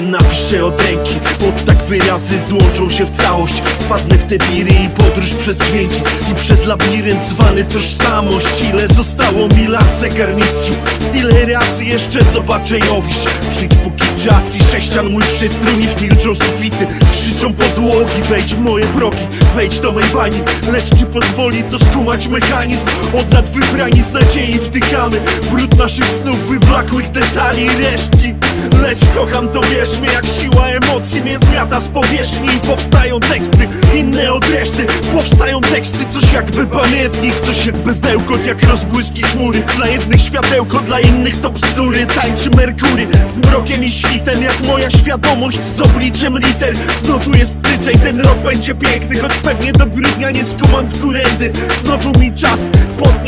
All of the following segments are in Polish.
napiszę od ręki tak wyrazy złączą się w całość. Wpadnę w te wiry i podróż przez dźwięki I przez labirynt zwany tożsamość. Ile zostało mi lat zegarmistrzu Ile razy jeszcze zobaczę Jowisz Przyjdź póki czas i sześcian mój przystrój Niech milczą sufity, krzyczą podłogi Wejdź w moje progi, wejdź do mej bani. Lecz czy pozwoli to skumać mechanizm? Od lat wybrani z nadziei wdychamy. Brud naszych snów, wyblakłych detali resztki Lecz kocham to wierz mi jak siła emocji mnie zmiata z powierzchni I powstają teksty, inne od reszty. Powstają teksty, coś jakby pamiętnik Coś jakby bełkot, jak rozbłyski chmury. Dla jednych światełko, dla innych to bzdury. Tańczy Merkury z mrokiem i świtem Jak moja świadomość z obliczem liter. Znowu jest styczeń, ten rok będzie piękny Choć pewnie do grudnia nie skumam którędy. Znowu mi czas, podnie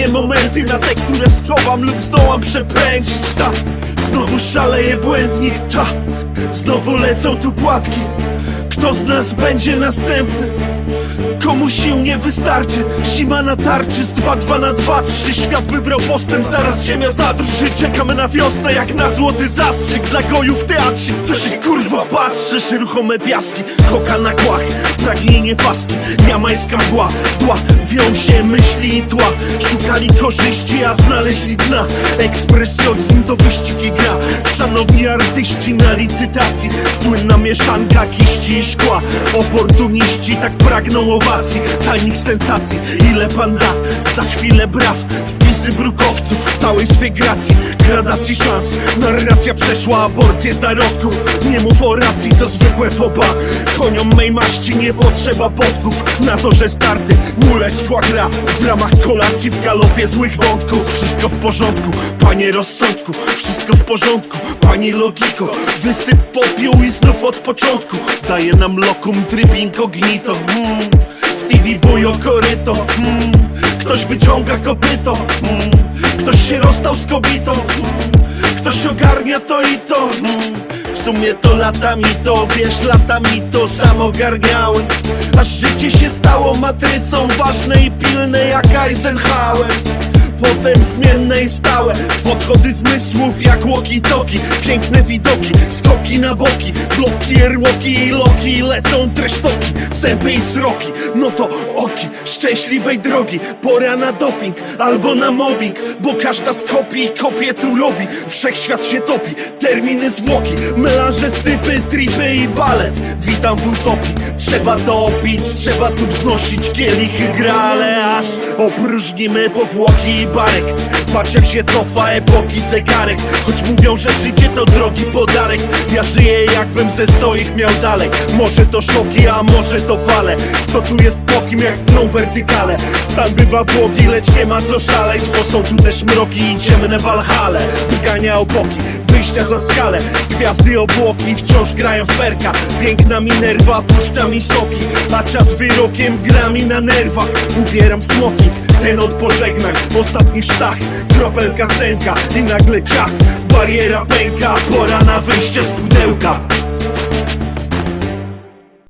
momenty Na te, które schowam lub zdołam przepręcić Ta, znowu szaleje błędnik Ta, znowu lecą tu płatki Kto z nas będzie następny? Komu sił nie wystarczy? Zima na tarczy z 2-2 na 2-3 Świat wybrał postęp, zaraz ziemia zadrży. Czekamy na wiosnę jak na złoty zastrzyk. Dla goju w teatrze, co się kurwa patrzysz Ruchome piaski, koka na kłach Pragnienie waski, jamańska mgła Tła, wią się myśli i tła. Szukali korzyści, a znaleźli dna. Ekspresjonizm to wyścig i gra. Szanowni artyści na licytacji. Słynna mieszanka kiści szkła. Oportuniści tak pragną owacji Tajnych sensacji, ile pan da? Za chwilę braw, wpisy brukowców całej swej gracji, gradacji szans. Narracja przeszła aborcję zarodków Nie mów o racji, to zwykłe foba Koniom mej maści nie potrzeba podków Na to, że starty, mule gras W ramach kolacji w galopie złych wątków. Wszystko w porządku, panie rozsądku. Wszystko w porządku, pani logiko. Wysyp popiół i znów od początku. Daje nam lokum tryb incognito. Mm. W TV bujo koryto mm. Ktoś wyciąga kopyto mm. Ktoś się rozstał z kobietą mm. Ktoś ogarnia to i to mm. W sumie to latami to, wiesz, latami to samo garniałem Aż życie się stało matrycą ważne i pilne jak Eisenhower Potem zmienne i stałe. Podchody zmysłów jak walkie-talkie. Piękne widoki, skoki na boki. Bloki, erłoki i loki Lecą tresztoki, zęby i sroki No to oki. Szczęśliwej drogi Pora na doping albo na mobbing Bo każda z kopii kopię tu robi. Wszechświat się topi, terminy zwłoki Melanże, stypy, tripy i balet. Witam w utopii, trzeba to opić Trzeba tu wznosić kielichy grale. Aż opróżnimy powłoki barek. Patrz jak się cofa epoki zegarek. Choć mówią, że życie to drogi podarek. Ja żyję jakbym ze stoich miał dalej Może to szoki, a może to fale. Kto tu jest bokiem jak w wertykale. Stan bywa błogi, lecz nie ma co szaleć Bo są tu też mroki i ciemne walhale. Wygania opoki, wyjścia za skalę. Gwiazdy obłoki wciąż grają w perka. Piękna mi nerwa, puszcza mi soki. A czas wyrokiem gra mi na nerwach. Ubieram smoking, ten od pożegnań Ostatni sztach, kropelka stęka I nagle ciach, bariera pęka. Pora na wyjście z pudełka